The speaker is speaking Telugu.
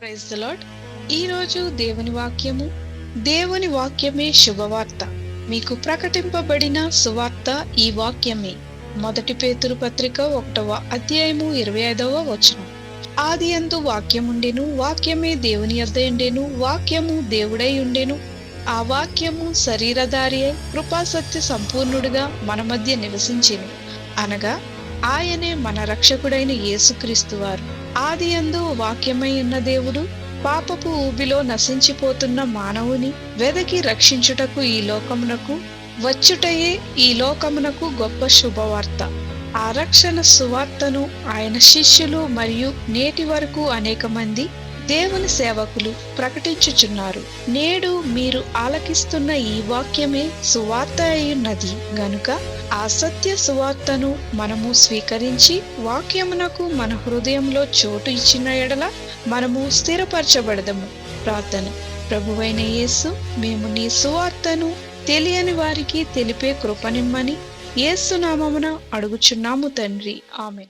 ప్రైజ్ ద లాడ్ ఈరోజు దేవుని వాక్యము దేవుని వాక్యమే శుభవార్త. మీకు ప్రకటింపబడిన సువార్త ఈ వాక్యమే. మొదటి పేతురు పత్రిక ఒకటవ అధ్యాయము ఇరవై ఐదవ వచనం. ఆది అందు వాక్యముండెను వాక్యమే దేవుని యొద్ద ఉండెను వాక్యము దేవుడై ఉండెను ఆ వాక్యము శరీరధారి అయి కృపాసత్య సంపూర్ణుడిగా మన మధ్య నివసించెను. అనగా ఆయనే మన రక్షకుడైన యేసుక్రీస్తు వారు. ఆది అందు వాక్యమై ఉన్న దేవుడు పాపపు ఊబిలో నశించిపోతున్న మానవుని వెదకి రక్షించుటకు ఈ లోకమునకు వచ్చుటయే ఈ లోకమునకు గొప్ప శుభవార్త. ఆ రక్షణ సువార్తను ఆయన శిష్యులు మరియు నేటి వరకు అనేక మంది దేవుని సేవకులు ప్రకటించుచున్నారు. నేడు మీరు ఆలకిస్తున్న ఈ వాక్యమే సువార్త అయ్యున్నది. గనుక ఆ సత్య సువార్తను మనము స్వీకరించి వాక్యమునకు మన హృదయంలో చోటు ఇచ్చిన ఎడల మనము స్థిరపరచబడదము. ప్రార్థన. ప్రభువైన యేసు మేము నీ సువార్తను తెలియని వారికి తెలిపే కృపనిమ్మని యేసు నామమున అడుగుచున్నాము తండ్రి. ఆమె